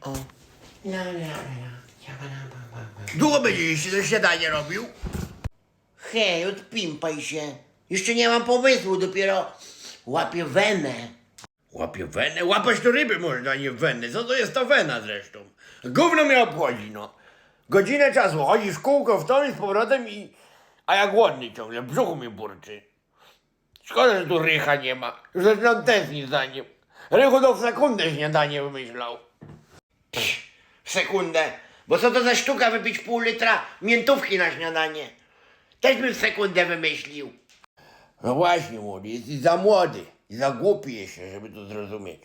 O. Długo będziesz się to śniadanie robił? Hej, odpimpaj się. Jeszcze nie mam pomysłu, dopiero łapię wenę. Łapie wenę? Łapać to ryby można, nie wenę. Co to jest ta wena zresztą? Gówno mnie obchodzi, no. Godzinę czasu chodzisz w kółko w tą i z powrotem i... A ja głodny ciągle, w brzuchu mi burczy. Szkoda, że tu Rycha nie ma. Już zaczynam tęsknić za nim. Rychu to w sekundę śniadanie wymyślał. W sekundę. Bo co to za sztuka wypić pół litra miętówki na śniadanie? Też bym w sekundę wymyślił. No właśnie, młody, jesteś za młody i za głupi jeszcze, żeby to zrozumieć.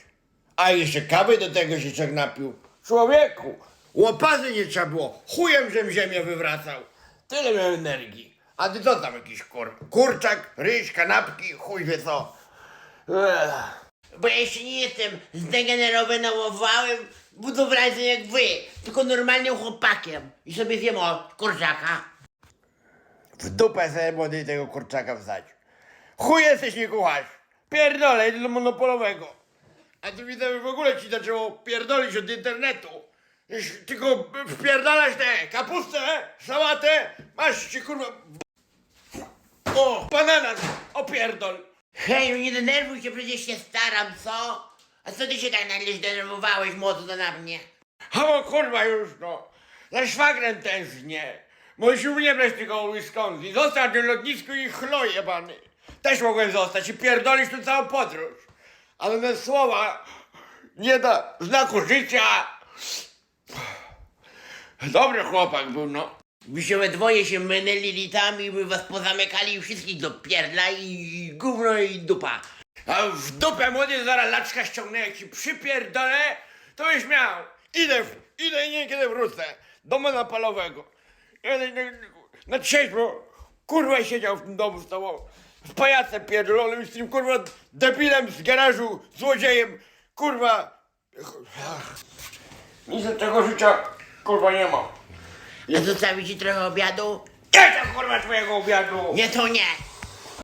A jeszcze kawy do tego się czek napił. Człowieku, łopaty nie trzeba było, chujem żem ziemię wywracał. Tyle miał energii. A ty co tam jakiś kur... Kurczak, ryż, kanapki, chuj wie co. Ech. Bo ja nie jestem zdegenerowałym budowlańcem jak wy, tylko normalnym chłopakiem. I sobie zjem o kurczaka. W dupę sobie młody tego kurczaka wstać. Chuj jesteś nie kucharz. Pierdolę, idę do monopolowego. A ty widzę, że w ogóle ci zaczęło pierdolić od internetu. Już tylko wpierdalasz tę kapustę, sałatę, masz ci kurwa... O, banana, opierdol. Hej, no nie denerwuj się, przecież się staram, co? A co ty się tak nagle zdenerwowałeś mocno na mnie? O kurwa już no. Za szwagrem tęsknię. Musisz u mnie brać tylko Wisconsin. Został na lotnisku i chlo jebany. Też mogłem zostać i pierdolić tu całą podróż. Ale bez słowa nie da znaku życia. Dobry chłopak był, no. Się we dwoje się mynęli litami, by was pozamykali i wszystkich do pierdla i gówno i dupa. A w dupę młody zaraz laczka ściągnę, jak ci przypierdolę, to byś miał. Idę, idę i nie kiedy wrócę. Do monopolowego. Na, trzeźwo. Kurwa siedział w tym domu z tobą. Z pajacem pierdolonym, z tym kurwa debilem z garażu, złodziejem. Kurwa. Nic z tego życia kurwa nie ma. Zostawi ci trochę obiadu? Nie tam kurwa twojego obiadu. Nie, to nie.